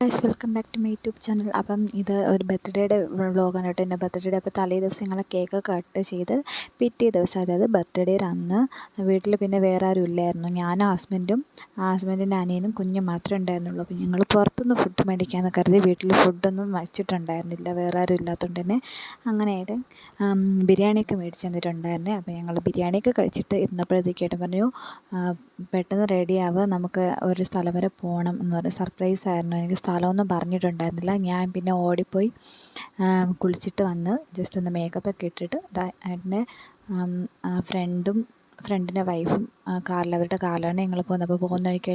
Guys welcome back to my YouTube channel അപ്പം ഇത് ഒരു ബർത്ത്ഡേയുടെ വ്ളോഗാണ് കേട്ടോ. എന്റെ ബർത്ത്ഡേയുടെ അപ്പോൾ തലേ ദിവസം ഞങ്ങളെ കേക്ക് കട്ട് ചെയ്ത് പിറ്റേ ദിവസം അതായത് ബർത്ത്ഡേയുടെ അന്ന് വീട്ടിൽ പിന്നെ വേറെ ആരും ഇല്ലായിരുന്നു. ഞാനും ഹസ്ബൻഡും ഹസ്ബൻഡിന്റെ അനിയനും കുഞ്ഞും മാത്രമേ ഉണ്ടായിരുന്നുള്ളൂ. അപ്പോൾ ഞങ്ങൾ പുറത്തുനിന്ന് ഫുഡ് മേടിക്കാമെന്ന് കരുതി വീട്ടിൽ ഫുഡൊന്നും വച്ചിട്ടുണ്ടായിരുന്നില്ല. വേറെ ആരും ഇല്ലാത്തതുകൊണ്ട് തന്നെ അങ്ങനെയായിട്ട് ബിരിയാണിയൊക്കെ മേടിച്ച് തന്നിട്ടുണ്ടായിരുന്നു അപ്പോൾ ഞങ്ങൾ ബിരിയാണിയൊക്കെ കഴിച്ചിട്ട് ഇരുന്നപ്പോഴത്തേക്കായിട്ട് പറഞ്ഞു പെട്ടെന്ന് റെഡിയാവുക നമുക്ക് ഒരു സ്ഥലം വരെ പോകണം എന്ന് പറഞ്ഞ് സർപ്രൈസ് ആയിരുന്നു. എനിക്ക് സ്ഥലമൊന്നും പറഞ്ഞിട്ടുണ്ടായിരുന്നില്ല. ഞാൻ പിന്നെ ഓടിപ്പോയി കുളിച്ചിട്ട് വന്ന് ജസ്റ്റ് ഒന്ന് മേക്കപ്പ് ഒക്കെ ഇട്ടിട്ട് ഏട്ടന്റെ ഫ്രണ്ടും ഫ്രണ്ടിന്റെ വൈഫും കാറിൽ അവരുടെ കാറിലാണ് ഞങ്ങൾ പോകുന്നത്. അപ്പോൾ പോകുന്ന വഴിക്ക്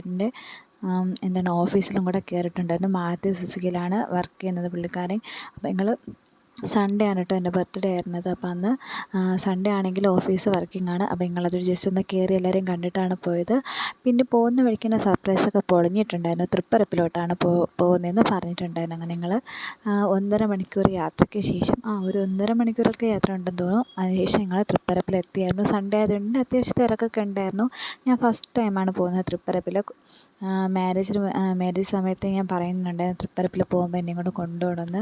എന്താണ് ഓഫീസിലും കൂടെ കയറിയിട്ടുണ്ടായിരുന്നു മാത്യു സുസുക്കിയിലാണ് വർക്ക് ചെയ്യുന്നത് പുള്ളിക്കാരൻ. അപ്പോൾ ഞങ്ങൾ സൺഡേ ആണ് കേട്ടോ എന്റെ ബർത്ത്ഡേ ആയിരുന്നത് അപ്പം അന്ന് സൺഡേ ആണെങ്കിൽ ഓഫീസ് വർക്കിംഗ് ആണ്. അപ്പോൾ നിങ്ങളത് ജസ്റ്റ് ഒന്ന് കയറി എല്ലാവരെയും കണ്ടിട്ടാണ് പോയത്. പിന്നെ പോകുന്ന വഴിക്ക് തന്നെ സർപ്രൈസൊക്കെ പൊളിഞ്ഞിട്ടുണ്ടായിരുന്നു. തൃപ്പരപ്പിലോട്ടാണ് പോ പോകുന്നതെന്ന് പറഞ്ഞിട്ടുണ്ടായിരുന്നു അങ്ങനെ ഞങ്ങൾ ഒന്നര മണിക്കൂർ യാത്രയ്ക്ക് ശേഷം ആ ഒരു ഒന്നര മണിക്കൂറൊക്കെ യാത്ര ഉണ്ടെന്ന് തോന്നുന്നു. അതിനുശേഷം ഞങ്ങൾ തൃപ്പരപ്പിൽ എത്തിയായിരുന്നു സൺഡേ ആയതുകൊണ്ട് അത്യാവശ്യം തിരക്കൊക്കെ ഉണ്ടായിരുന്നു. ഞാൻ ഫസ്റ്റ് ടൈമാണ് പോകുന്നത് തൃപ്പരപ്പിൽ മാരേജിന് മാരേജ് സമയത്ത് ഞാൻ പറയുന്നുണ്ടായിരുന്നു തൃപ്പരപ്പിൽ പോകുമ്പോൾ എന്നെ കൂടെ കൊണ്ടുപോകണമെന്ന്.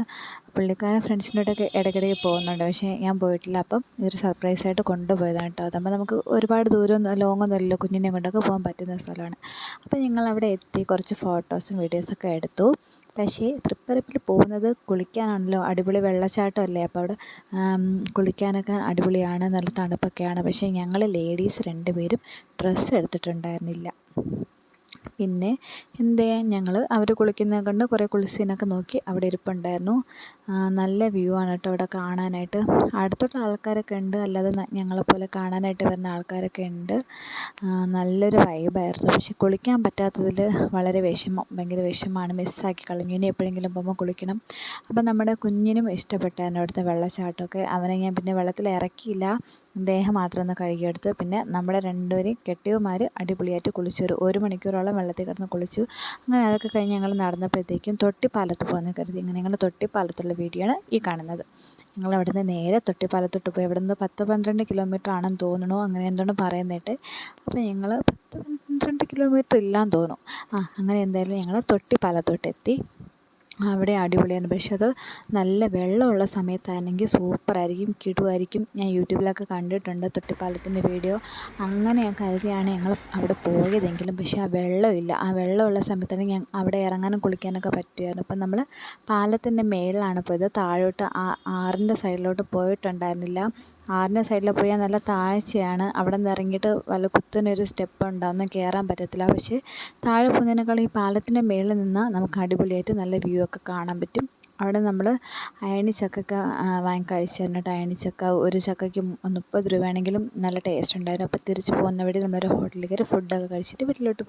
പുള്ളിക്കാരൻ ഫ്രണ്ട്സിനോടൊക്കെ ഇടയ്ക്കിടയ്ക്ക് പോകുന്നുണ്ട്. പക്ഷേ ഞാൻ പോയിട്ടില്ല. അപ്പം ഇതൊരു സർപ്രൈസായിട്ട് കൊണ്ടുപോയതാണ് കേട്ടോ. അതാകുമ്പോൾ നമുക്ക് ഒരുപാട് ദൂരം ലോങ് ഒന്നുമല്ലല്ലോ കുഞ്ഞിനെ കൊണ്ടൊക്കെ പോകാൻ പറ്റുന്ന സ്ഥലമാണ്. അപ്പോൾ ഞങ്ങൾ അവിടെ എത്തി കുറച്ച് ഫോട്ടോസും വീഡിയോസൊക്കെ എടുത്തു. പക്ഷേ തൃപ്പരപ്പിൽ പോകുന്നത് കുളിക്കാനാണല്ലോ. അടിപൊളി വെള്ളച്ചാട്ടമല്ലേ അപ്പോൾ അവിടെ കുളിക്കാനൊക്കെ അടിപൊളിയാണ്. നല്ല തണുപ്പൊക്കെയാണ്. പക്ഷേ ഞങ്ങൾ ലേഡീസ് രണ്ടുപേരും ഡ്രസ്സ് എടുത്തിട്ടുണ്ടായിരുന്നില്ല. പിന്നെ എന്ത് ഞങ്ങൾ അവർ കുളിക്കുന്നത് കണ്ട് കുറേ കുളിസീനൊക്കെ നോക്കി അവിടെ ഇരിപ്പുണ്ടായിരുന്നു. നല്ല വ്യൂ ആണ് കേട്ടോ അവിടെ കാണാനായിട്ട്. അടുത്തുള്ള ആൾക്കാരൊക്കെ ഉണ്ട് അല്ലാതെ ഞങ്ങളെപ്പോലെ കാണാനായിട്ട് വരുന്ന ആൾക്കാരൊക്കെ ഉണ്ട്. നല്ലൊരു വൈബായിരുന്നു പക്ഷെ കുളിക്കാൻ പറ്റാത്തതിൽ വളരെ വിഷമം ഭയങ്കര വിഷമമാണ്. മിസ്സാക്കി കളഞ്ഞു. ഇനി എപ്പോഴെങ്കിലും പോകുമ്പോൾ കുളിക്കണം. അപ്പം നമ്മുടെ കുഞ്ഞിനും ഇഷ്ടപ്പെട്ടായിരുന്നു അവിടുത്തെ വെള്ളച്ചാട്ടമൊക്കെ. അവനെ ഞാൻ പിന്നെ വെള്ളത്തിൽ ഇറക്കിയില്ല ദേഹം മാത്രം ഒന്ന് കഴുകിയെടുത്തു. പിന്നെ നമ്മുടെ രണ്ടുപേരെയും കെട്ടിയവന്മാർ അടിപൊളിയായിട്ട് കുളിച്ചു. ഒരു ഒരു മണിക്കൂറോളം വെള്ളത്തിൽ കിടന്ന് കുളിച്ചു. അങ്ങനെ അതൊക്കെ കഴിഞ്ഞ് ഞങ്ങൾ നടന്നപ്പോഴത്തേക്കും തൊട്ടിപ്പാലത്ത് പോകുന്ന കരുതി. ഇങ്ങനെ ഞങ്ങൾ തൊട്ടിപ്പാലത്തുള്ള വീഡിയോ ആണ് ഈ കാണുന്നത്. ഞങ്ങൾ നിന്ന് നേരെ തൊട്ടിപ്പാലത്തോട്ട് പോയി. ഇവിടെ നിന്ന് പത്ത് പന്ത്രണ്ട് കിലോമീറ്റർ ആണെന്ന് തോന്നണു അങ്ങനെ എന്താണ് പറയുന്നിട്ട് അപ്പോൾ ഞങ്ങൾ പത്ത് പന്ത്രണ്ട് കിലോമീറ്റർ ഇല്ലാന്ന് തോന്നും ആ അങ്ങനെ എന്തായാലും ഞങ്ങൾ തൊട്ടിപ്പാലത്തോട്ട് എത്തി അവിടെ അടിപൊളിയാണ് പക്ഷെ അത് നല്ല വെള്ളമുള്ള സമയത്താണെങ്കിൽ സൂപ്പറായിരിക്കും. കിടുവായിരിക്കും. ഞാൻ യൂട്യൂബിലൊക്കെ കണ്ടിട്ടുണ്ട് തൊട്ടിപ്പാലത്തിന്റെ വീഡിയോ. അങ്ങനെ കരുതിയാണ് ഞങ്ങൾ അവിടെ പോയതെങ്കിലും. പക്ഷേ ആ വെള്ളമില്ല ആ വെള്ളമുള്ള സമയത്താണ് ഞാൻ അവിടെ ഇറങ്ങാനും കുളിക്കാനൊക്കെ പറ്റുമായിരുന്നു. അപ്പം നമ്മൾ പാലത്തിന്റെ മേളിലാണ് പോയത്. താഴോട്ട് ആ ആറിന്റെ സൈഡിലോട്ട് പോയിട്ടുണ്ടായിരുന്നില്ല. ആറിന്റെ സൈഡിൽ പോയാൽ നല്ല താഴ്ചയാണ്. അവിടെ നിന്ന് ഇറങ്ങിയിട്ട് വല്ല കുത്തനൊരു സ്റ്റെപ്പ് ഒന്നും കയറാൻ പറ്റത്തില്ല. പക്ഷേ താഴെ പോകുന്നതിനേക്കാൾ ഈ പാലത്തിന്റെ മേളിൽ നിന്നാൽ നമുക്ക് അടിപൊളിയായിട്ട് നല്ല വ്യൂ ഒക്കെ കാണാൻ പറ്റും. അവിടെ നമ്മൾ അയണി അയണിച്ചക്കൊക്കെ വാങ്ങി തന്നിട്ട് കേട്ടോ. ചക്ക ഒരു ചക്കയ്ക്ക് മുപ്പത് രൂപയാണെങ്കിലും നല്ല ടേസ്റ്റ് ഉണ്ടായിരുന്നു. അപ്പോൾ തിരിച്ച് പോകുന്ന വഴി നമ്മളൊരു ഹോട്ടലിൽ കയറി ഫുഡൊക്കെ കഴിച്ചിട്ട് വീട്ടിലോട്ട് പോയി.